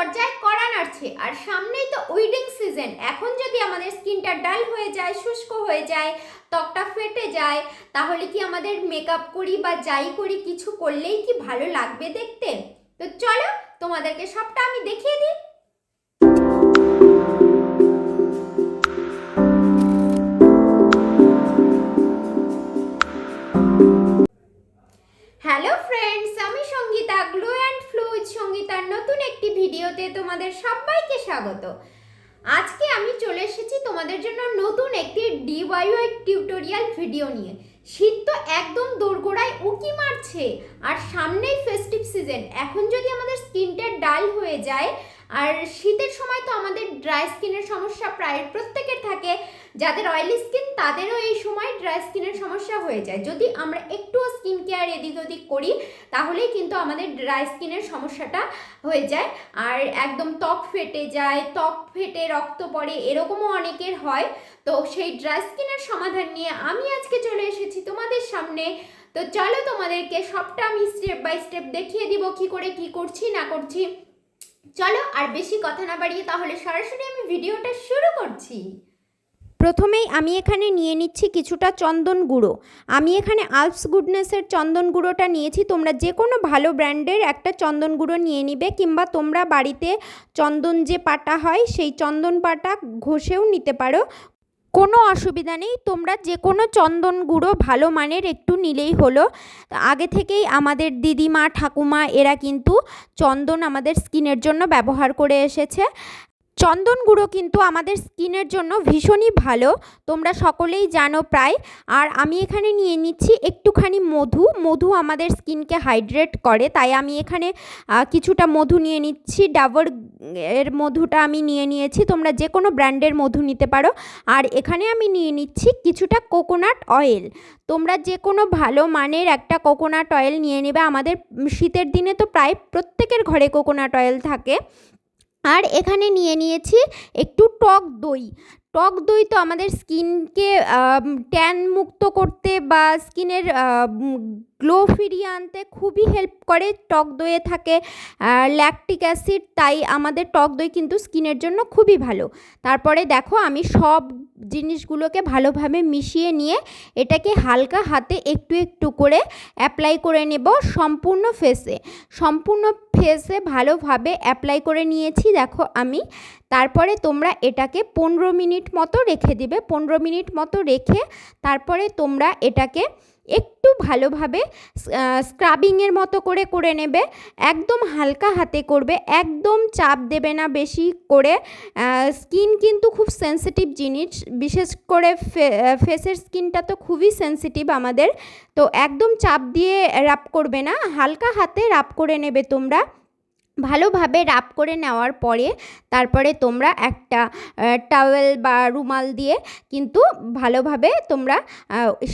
দরজায় কড়া নাড়ছে। আর সামনেই তো উইডিং সিজন এখন যদি আমাদের স্কিনটা ডাল হয়ে যায়, শুষ্ক হয়ে যায়, ত্বকটা ফেটে যায়, তাহলে কি আমাদের মেকআপ করি বা যাই করি কিছু করলেই কি ভালো লাগবে দেখতে? তো চলো তোমাদেরকে সবটা আমি দেখিয়ে দিই। তোমাদের সবাইকে স্বাগত। আজকে আমি চলে এসেছি তোমাদের জন্য নতুন একটি ডিওয়াইওয়াই টিউটোরিয়াল ভিডিও নিয়ে। শীত তো একদম দোরগোড়ায় উকি মারছে, আর সামনেই ফেস্টিভ সিজন এখন যদি আমাদের স্কিনটা ডাল হয়ে যায়, আর শীতের সময় তো আমাদের ড্রাই স্কিনের সমস্যা প্রায় প্রত্যেকের থাকে যাদের অয়েলি স্কিন তাদেরও এই সময় ড্রাই স্কিনের সমস্যা হয়ে যায়। যদি আমরা একটুও স্কিন কেয়ার এদিক ওদিক করি, তাহলেই কিন্তু আমাদের ড্রাই স্কিনের সমস্যাটা হয়ে যায়। আর একদম ত্বক ফেটে যায়, ত্বক ফেটে রক্ত পড়ে, এরকমও অনেকের হয়। তো সেই ড্রাই স্কিনের সমাধান নিয়ে আমি আজকে চলে এসেছি তোমাদের সামনে। তো চলো তোমাদেরকে সবটা আমি স্টেপ বাই স্টেপ দেখিয়ে দিব কি করে, কি করছি, না করছি। চলো আর বেশি কথা না বাড়িয়ে তাহলে সরাসরি আমি ভিডিওটা শুরু করছি। প্রথমেই আমি এখানে নিয়ে নিচ্ছি কিছুটা চন্দন গুঁড়ো। আমি এখানে আলপস গুডনেসের চন্দন গুঁড়োটা নিয়েছি। তোমরা যে কোনো ভালো ব্র্যান্ডের একটা চন্দন গুঁড়ো নিয়ে নিবে কিংবা তোমরা বাড়িতে চন্দন যে পাটা হয় সেই চন্দন পাটা ঘষেও নিতে পারো। কোনো অসুবিধা নেই। তোমরা যে কোনো চন্দন গুঁড়ো ভালো মানের একটু নিলেই হলো। আগে থেকেই আমাদের দিদিমা, ঠাকুমা এরা কিন্তু চন্দন আমাদের স্কিনের জন্য ব্যবহার করে এসেছে। চন্দন গুঁড়ো কিন্তু আমাদের স্কিনের জন্য ভীষণই ভালো, তোমরা সকলেই জানো প্রায়। আর আমি এখানে নিয়ে নিচ্ছি একটুখানি মধু মধু আমাদের স্কিনকে হাইড্রেট করে, তাই আমি এখানে কিছুটা মধু নিয়ে নিচ্ছি, ডাবর এর মধুটা আমি নিয়ে নিয়েছি, তোমরা যে কোনো ব্র্যান্ডের মধু নিতে পারো। আর এখানে আমি নিয়ে নিচ্ছি কিছুটা কোকোনাট অয়েল। তোমরা যে কোনো ভালো মানের একটা কোকোনাট অয়েল নিয়ে নেবে, আমাদের শীতের দিনে তো প্রায় প্রত্যেকের ঘরে কোকোনাট অয়েল থাকে। আর এখানে নিয়ে নিয়েছি একটু টক দই। টক দই তো আমাদের স্কিনকে ট্যান মুক্ত করতে বা স্কিনের গ্লো ফিরিয়ে আনতে খুবই হেল্প করে, টক দইয়ে থাকে। ল্যাকটিক অ্যাসিড তাই আমাদের টক দই কিন্তু স্কিনের জন্য খুবই ভালো। তারপরে দেখো আমি সব জিনিসগুলোকে ভালোভাবে মিশিয়ে নিয়ে এটাকে হালকা হাতে একটু একটু করে অ্যাপ্লাই করে নেব সম্পূর্ণ ফেসে সম্পূর্ণ ফেসে ভালোভাবে অ্যাপ্লাই করে নিয়েছি, দেখো আমি। তারপরে তোমরা এটাকে পনেরো মিনিট মতো রেখে দিবে, পনেরো মিনিট মতো রেখে তারপরে তোমরা এটাকে একটু ভালোভাবে স্ক্রাবিংয়ের মতো করে করে নেবে। একদম হালকা হাতে করবে, একদম চাপ দেবে না বেশি করে। স্কিন কিন্তু খুব সেন্সিটিভ জিনিস, বিশেষ করে ফেসের স্কিনটা তো খুবই সেন্সিটিভ আমাদের। তো একদম চাপ দিয়ে রাপ করবে না, হালকা হাতে রাপ করে নেবে তোমরা। ভালোভাবে রাপ করে নেওয়ার পরে তারপরে তোমরা একটা টাওয়েল বা রুমাল দিয়ে কিন্তু ভালোভাবে তোমরা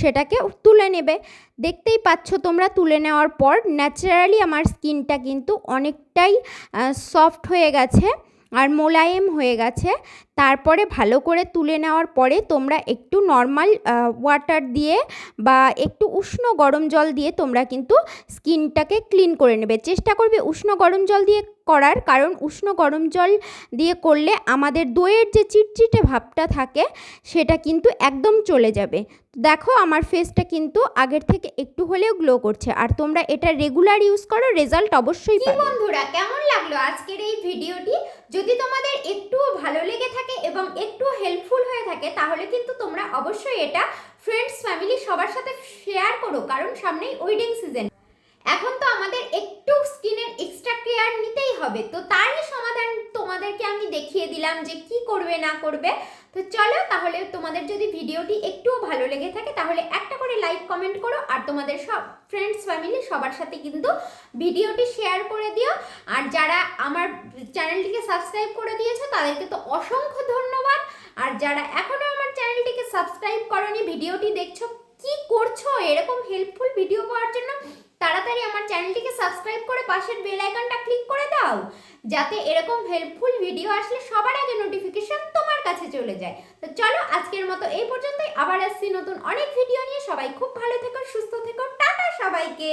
সেটাকে তুলে নেবে। দেখতেই পাচ্ছ তোমরা তুলে নেওয়ার পর ন্যাচারালি আমার স্কিনটা কিন্তু অনেকটাই সফট হয়ে গেছে। আর মোলায়েম হয়ে গেছে। তারপরে ভালো করে তুলে নেওয়ার পরে তোমরা একটু নর্মাল ওয়াটার দিয়ে বা একটু উষ্ণ গরম জল দিয়ে তোমরা কিন্তু স্কিনটাকে ক্লিন করে নেবে। চেষ্টা করবে উষ্ণ গরম জল দিয়ে করার কারণ উষ্ণ গরম জল দিয়ে করলে আমাদের দইয়ের যে চিটচিটে ভাবটা থাকে সেটা কিন্তু একদম চলে যাবে। দেখো আমার ফেসটা কিন্তু আগের থেকে একটু হলেও গ্লো করছে। আর তোমরা এটা রেগুলার ইউজ করো রেজাল্ট অবশ্যই কি পাবে। বন্ধুরা কেমন লাগল আজকের এই ভিডিওটি? যদি তোমাদের একটুও ভালো লেগে থাকে এবং একটু হেল্পফুল হয়ে থাকে তাহলে কিন্তু তোমরা অবশ্যই এটা ফ্রেন্ডস ফ্যামিলি সবার সাথে শেয়ার করো। কারণ সামনেই ওয়েডিং সিজন এখন তো আমাদের একটু স্কিনের এক্সট্রা কেয়ার নিতেই হবে। তো তারই সমাধান তোমাদেরকে আমি দেখিয়ে দিলাম যে কি করবে, না করবে। তো চলো তাহলে তোমাদের যদি ভিডিওটি একটুও ভালো লেগে থাকে, তাহলে একটা করে লাইক কমেন্ট করো আর তোমাদের সব ফ্রেন্ডস ফ্যামিলি সবার সাথে কিন্তু ভিডিওটি শেয়ার করে দিও। আর যারা আমার চ্যানেলটিকে সাবস্ক্রাইব করে দিয়েছ, তাদেরকে তো অসংখ্য ধন্যবাদ। আর যারা এখনও আমার চ্যানেলটিকে সাবস্ক্রাইব করনি, ভিডিওটি দেখছ, কি করছ? এরকম হেল্পফুল ভিডিও পাওয়ার জন্য তাড়াতাড়ি আমার চ্যানেলটিকে সাবস্ক্রাইব করে পাশের বেল আইকনটা ক্লিক করে দাও, যাতে এরকম হেল্পফুল ভিডিও আসলে সবার আগে নোটিফিকেশন তোমার কাছে চলে যায়। তো চলো আজকের মতো এই পর্যন্তই, আবার আসছি নতুন অনেক ভিডিও নিয়ে। সবাই খুব ভালো থেকো, সুস্থ থেকো, টাটা সবাইকে।